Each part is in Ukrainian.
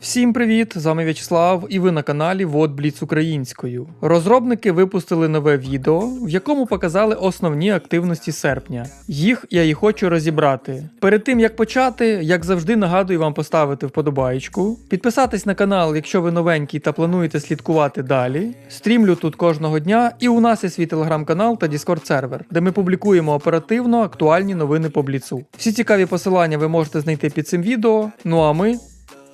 Всім привіт! З вами В'ячеслав і ви на каналі Вот Бліц Українською. Розробники випустили нове відео, в якому показали основні активності серпня. Їх я і хочу розібрати. Перед тим як почати, як завжди, нагадую вам поставити вподобаєчку, підписатись на канал, якщо ви новенький та плануєте слідкувати далі. Стрімлю тут кожного дня, і у нас є свій телеграм-канал та Discord сервер, де ми публікуємо оперативно актуальні новини по бліцу. Всі цікаві посилання ви можете знайти під цим відео. Ну а ми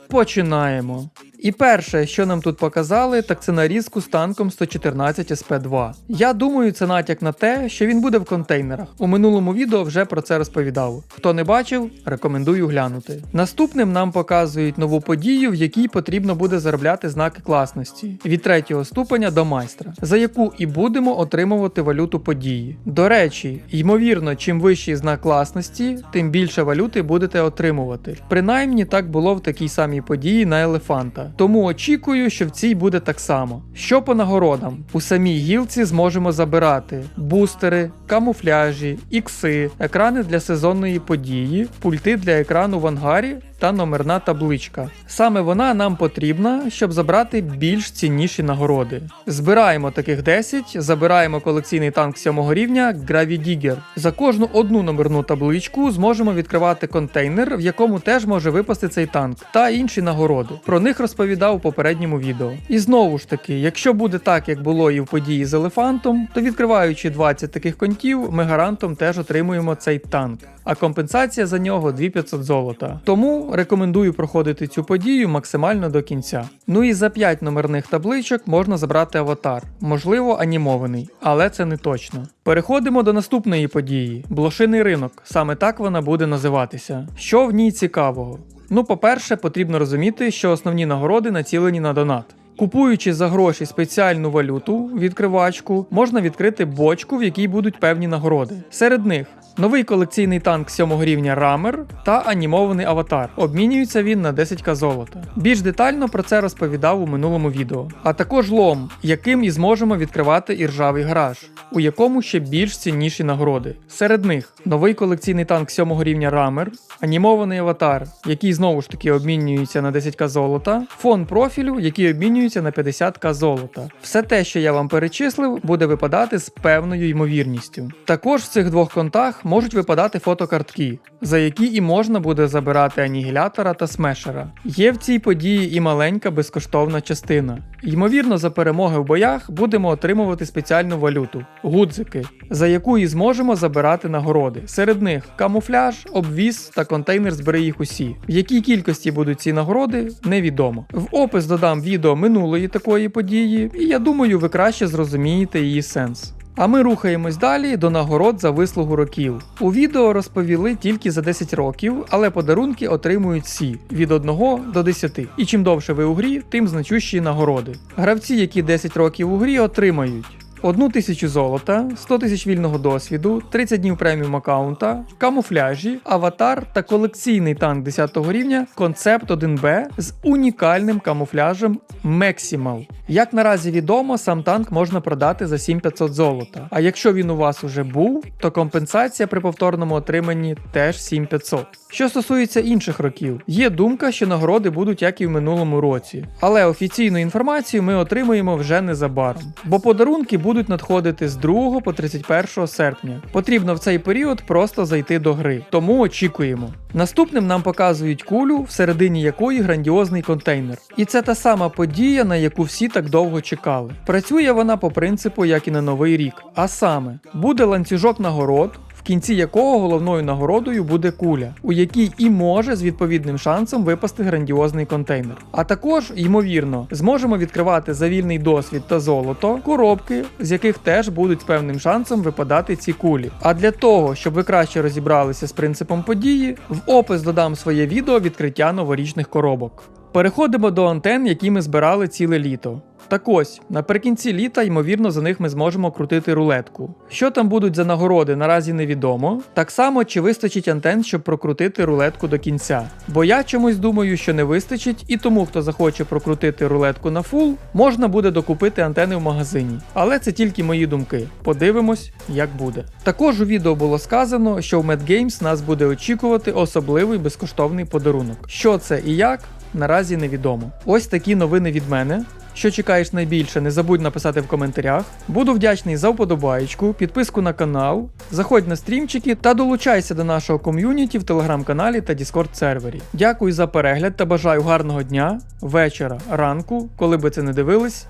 Починаємо. І перше, що нам тут показали, так це нарізку з танком 114 СП2. Я думаю, це натяк на те, що він буде в контейнерах. У минулому відео вже про це розповідав. Хто не бачив, рекомендую глянути. Наступним нам показують нову подію, в якій потрібно буде заробляти знаки класності від третього ступеня до майстра, за яку і будемо отримувати валюту події. До речі, ймовірно, чим вищий знак класності, тим більше валюти будете отримувати. Принаймні так було в такій самій події на елефанта. Тому очікую, що в цій буде так само. Що по нагородам? У самій гілці зможемо забирати бустери, камуфляжі, ікси, екрани для сезонної події, пульти для екрану в ангарі та номерна табличка. Саме вона нам потрібна, щоб забрати більш цінніші нагороди. Збираємо таких 10, забираємо колекційний танк 7 рівня Gravity За кожну одну номерну табличку зможемо відкривати контейнер, в якому теж може випасти цей танк, та інші нагороди. Про них розповідав у попередньому відео. І знову ж таки, якщо буде так, як було і в події з елефантом, то відкриваючи 20 таких контів, ми гарантом теж отримуємо цей танк. А компенсація за нього 2500 золота. Тому рекомендую проходити цю подію максимально до кінця. Ну і за 5 номерних табличок можна забрати аватар, можливо, анімований, але це не точно. Переходимо до наступної події блошиний ринок. Саме так вона буде називатися. Що в ній цікавого? Ну, по-перше, потрібно розуміти, що основні нагороди націлені на донат. Купуючи за гроші спеціальну валюту, відкривачку, можна відкрити бочку, в якій будуть певні нагороди. Серед них новий колекційний танк 7 рівня Рамер та анімований аватар. Обмінюється він на 10к золота. Більш детально про це розповідав у минулому відео. А також лом, яким і зможемо відкривати іржавий гараж, у якому ще більш цінніші нагороди. Серед них новий колекційний танк 7 рівня Рамер, анімований аватар, який знову ж таки обмінюється на 10к золота, фон профілю, який обмінюється на 50к золота. Все те, що я вам перечислив, буде випадати з певною ймовірністю. Також в цих двох контах можуть випадати фотокартки, за які і можна буде забирати анігілятора та смешера. Є в цій події і маленька безкоштовна частина. Ймовірно, за перемоги в боях будемо отримувати спеціальну валюту гудзики, за яку і зможемо забирати нагороди. Серед них камуфляж, обвіз та контейнер збери їх усі. В якій кількості будуть ці нагороди, невідомо. В опис додам відео минулої такої події, і я думаю, ви краще зрозумієте її сенс. А ми рухаємось далі до нагород за вислугу років. У відео розповіли тільки за 10 років, але подарунки отримують всі від 1 до 10. І чим довше ви у грі, тим значущі нагороди. Гравці, які 10 років у грі, отримають. 1 тисячу золота, 100 тисяч вільного досвіду, 30 днів преміум аккаунта, камуфляжі, аватар та колекційний танк 10 рівня Концепт 1Б з унікальним камуфляжем Maximal. Як наразі відомо, сам танк можна продати за 7500 золота. А якщо він у вас уже був, то компенсація при повторному отриманні теж 7500. Що стосується інших років, є думка, що нагороди будуть як і в минулому році, але офіційну інформацію ми отримуємо вже незабаром, бо подарунки будуть надходити з 2 по 31 серпня. Потрібно в цей період просто зайти до гри, тому очікуємо. Наступним нам показують кулю, всередині якої грандіозний контейнер. І це та сама подія, на яку всі так довго чекали. Працює вона по принципу, як і на новий рік. А саме, буде ланцюжок нагород, кінці якого головною нагородою буде куля, у якій і може з відповідним шансом випасти грандіозний контейнер. А також, ймовірно, зможемо відкривати за вільний досвід та золото коробки, з яких теж будуть певним шансом випадати ці кулі. А для того, щоб ви краще розібралися з принципом події, в опис додам своє відео відкриття новорічних коробок. Переходимо до антен, які ми збирали ціле літо. Так ось, наприкінці літа, ймовірно, за них ми зможемо крутити рулетку. Що там будуть за нагороди, наразі невідомо. Так само, чи вистачить антен, щоб прокрутити рулетку до кінця. Бо я чомусь думаю, що не вистачить, і тому, хто захоче прокрутити рулетку на фул, можна буде докупити антени в магазині. Але це тільки мої думки. Подивимось, як буде. Також у відео було сказано, що в Mad Games нас буде очікувати особливий безкоштовний подарунок. Що це і як? наразі невідомо. Ось такі новини від мене. Що чекаєш найбільше, не забудь написати в коментарях. Буду вдячний за вподобаєчку, підписку на канал, заходь на стрімчики та долучайся до нашого ком'юніті в телеграм-каналі та Діскорд-сервері. Дякую за перегляд та бажаю гарного дня, вечора, ранку, коли би це не дивились.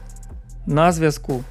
На зв'язку.